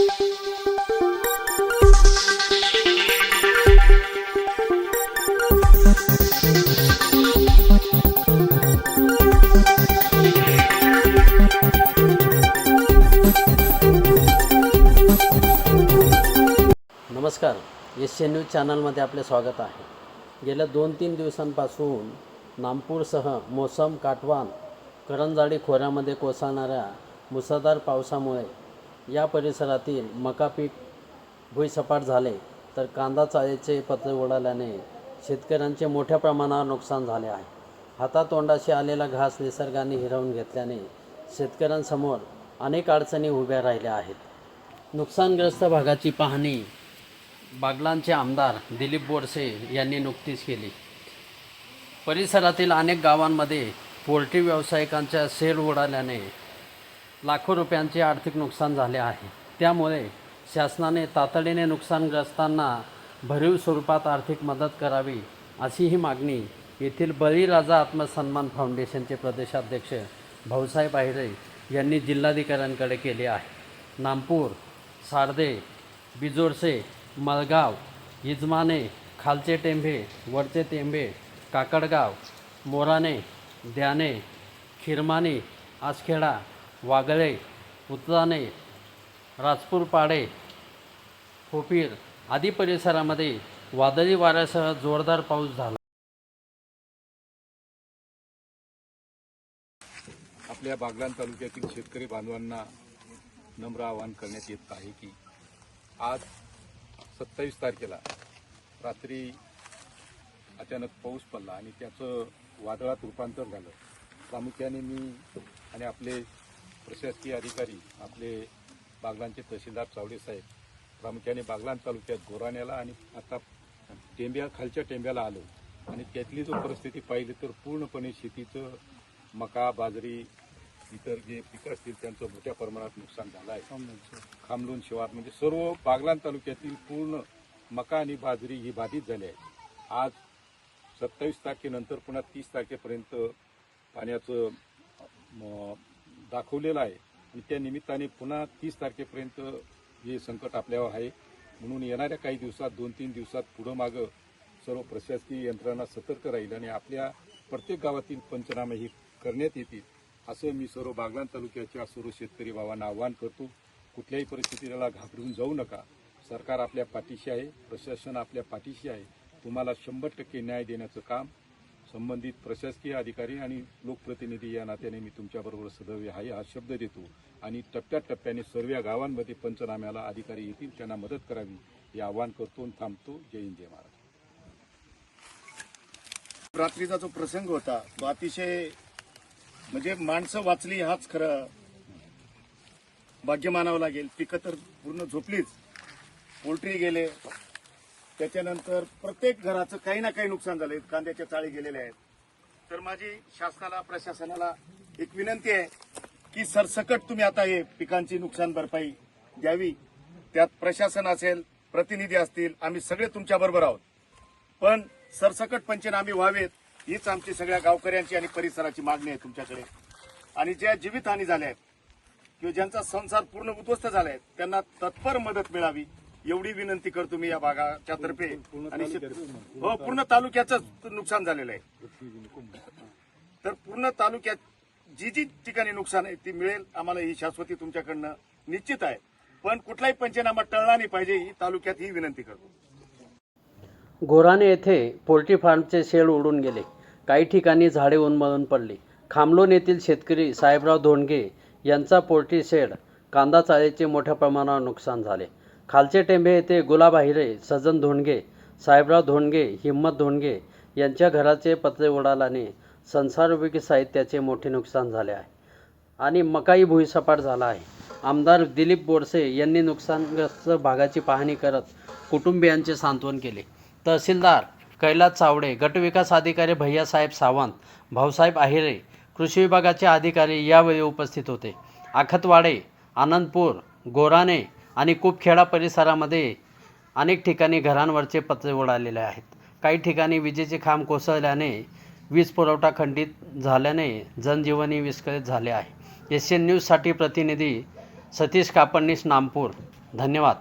नमस्कार. S news चॅनलमध्ये आपले स्वागत आहे. गेल्या दोन तीन दिवसांपासून नागपूरसह मोसम काटवान करंजाडी खोऱ्यामध्ये कोसळणाऱ्या मुसळधार पावसामुळे या परिसरातील मका पीक भुईसपाट झाले तर कांदा चाळीचे पत्र उडाल्याने शेतकऱ्यांचे मोठ्या प्रमाणावर नुकसान झाले आहे. हातातोंडाशी आलेला घास निसर्गाने हिरवून घेतल्याने शेतकऱ्यांसमोर अनेक अडचणी उभ्या राहिल्या आहेत. नुकसानग्रस्त भागाची पाहणी बागलांचे आमदार दिलीप बोरसे यांनी नुकतीच केली. परिसरातील अनेक गावांमध्ये पोल्ट्री व्यावसायिकांच्या सेल उडाल्याने लाखो रुपयांचे आर्थिक नुकसान झाले आहे. त्यामुळे शासनाने तातडीने नुकसानग्रस्तांना भरीव स्वरूपात आर्थिक मदत करावी अशी ही मागणी येथील बळीराजा आत्मसन्मान फाउंडेशनचे प्रदेशाध्यक्ष भाऊसाहेब आहिरे यांनी जिल्हाधिकाऱ्यांकडे केली आहे. नामपूर सारदे बिजोरसे मलगाव इजमाने खालचे टेंभे वरचे टेंभे काकडगाव मोराने द्याने खिरमाने आसखेडा वागळे उतराणे राजपूर पाडे खोपीर आदी परिसरामध्ये वादळी वाऱ्यासह जोरदार पाऊस झाला. आपल्या बागलाण तालुक्यातील शेतकरी बांधवांना नम्र आवाहन करण्यात येत आहे की आज सत्तावीस तारखेला रात्री अचानक पाऊस पडला आणि त्याचं वादळात रूपांतर झालं. प्रामुख्याने मी आणि आपले प्रशासकीय अधिकारी आपले बागलांचे तहसीलदार चावडे साहेब प्रामुख्याने बागलाण तालुक्यात गोराण्याला आणि आता टेंब्या खालच्या टेंब्याला आलो. आणि त्यातली जो परिस्थिती पाहिली तर पूर्णपणे शेतीचं मका बाजरी इतर जे पिकं असतील त्यांचं मोठ्या प्रमाणात नुकसान झालं आहे. खामलून शिवार म्हणजे सर्व बागलाण तालुक्यातील पूर्ण मका आणि बाजरी ही बाधित झाली आहे. आज सत्तावीस तारखेनंतर पुन्हा तीस तारखेपर्यंत पाण्याचं दाखवलेलं आहे. आणि त्या निमित्ताने पुन्हा तीस तारखेपर्यंत हे संकट आपल्यावर आहे. म्हणून येणाऱ्या काही दिवसात दोन तीन दिवसात पुढं मागं सर्व प्रशासकीय यंत्रणा सतर्क राहील आणि आपल्या प्रत्येक गावातील पंचनामे हे करण्यात येतील असं मी सर्व बागलाण तालुक्याच्या सर्व शेतकरी भावांना आवाहन करतो. कुठल्याही परिस्थितीला घाबरून जाऊ नका. सरकार आपल्या पाठीशी आहे प्रशासन आपल्या पाठीशी आहे. तुम्हाला शंभर टक्के न्याय देण्याचं काम संबंधित प्रशासकीय अधिकारी आणि लोकप्रतिनिधी या नात्याने मी तुमच्याबरोबर सदैव आहे. हा शब्द देतो आणि टप्प्याटप्प्याने सर्व गावांमध्ये पंचनाम्याला अधिकारी येतील त्यांना मदत करावी हे आवाहन करतो आणि थांबतो. जय हिंद जय महाराज रात्रीचा जो प्रसंग होता तो अतिशय म्हणजे माणसं वाचली हाच खरं भाग्य मानावं लागेल. पिकं तर पूर्ण झोपलीच. पोल्ट्री गेले त्याच्यानंतर प्रत्येक घराचं काही ना काही नुकसान झालंय कांद्याच्या चाळी गेलेल्या आहेत. तर माझी शासनाला प्रशासनाला एक विनंती आहे की सरसकट तुम्ही आता हे पिकांची नुकसान भरपाई द्यावी. त्यात प्रशासन असेल प्रतिनिधी असतील आम्ही सगळे तुमच्या बरोबर आहोत. पण सरसकट पंचनामे व्हावेत हीच आमची सगळ्या गावकऱ्यांची आणि परिसराची मागणी आहे तुमच्याकडे. आणि ज्या जीवितहानी झाल्या आहेत किंवा ज्यांचा संसार पूर्ण उद्ध्वस्त झालाय त्यांना तत्पर मदत मिळावी. एवढी विनंती करतो मी या भागाच्या तर्फे आणि हो पूर्ण तालुक्याचं नुकसान झालेलं आहे. तर पूर्ण तालुक्यात जी जी ठिकाणी नुकसान आहे ती मिळेल. आम्हाला ही शाश्वती तुमच्याकडनं निश्चित आहे. पण कुठलाही पंचनामा टळला नाही पाहिजे ही तालुक्यात ही विनंती करतो. गोराणे येथे पोल्ट्री फार्मचे शेड उडून गेले. काही ठिकाणी झाडे उन्मळून पडली. खामलोन येथील शेतकरी साहेबराव धोंडगे यांचा पोल्ट्री शेड कांदा चाळीचे मोठ्या प्रमाणावर नुकसान झाले. खालचे टेंबे येथे गुलाब अहिरे सजन धोंडगे साहेबराव धोंडगे हिम्मत धोंडगे यांच्या घराचे पत्रे उडाल्याने संसारोपयोगी साहित्याचे मोठे नुकसान झाले आहे आणि मकाई भुईसपाट झाला आहे. आमदार दिलीप बोरसे यांनी नुकसानग्रस्त भागाची पाहणी करत कुटुंबियांचे सांत्वन केले. तहसीलदार कैलास चावडे गटविकास अधिकारी भैयासाहेब सावंत भाऊसाहेब आहिरे कृषी विभागाचे अधिकारी यावेळी उपस्थित होते. आखतवाडे आनंदपूर गोराणे आणि कुपखेडा परिसरामध्ये अनेक ठिकाणी घरांवरचे पत्रे उडालेले आहेत. काही ठिकाणी विजेचे खांब कोसळल्याने वीज पुरवठा खंडित झाल्याने जनजीवनही विस्कळीत झाले आहे. एस एन न्यूजसाठी प्रतिनिधी सतीश कापडनीस नामपूर. धन्यवाद.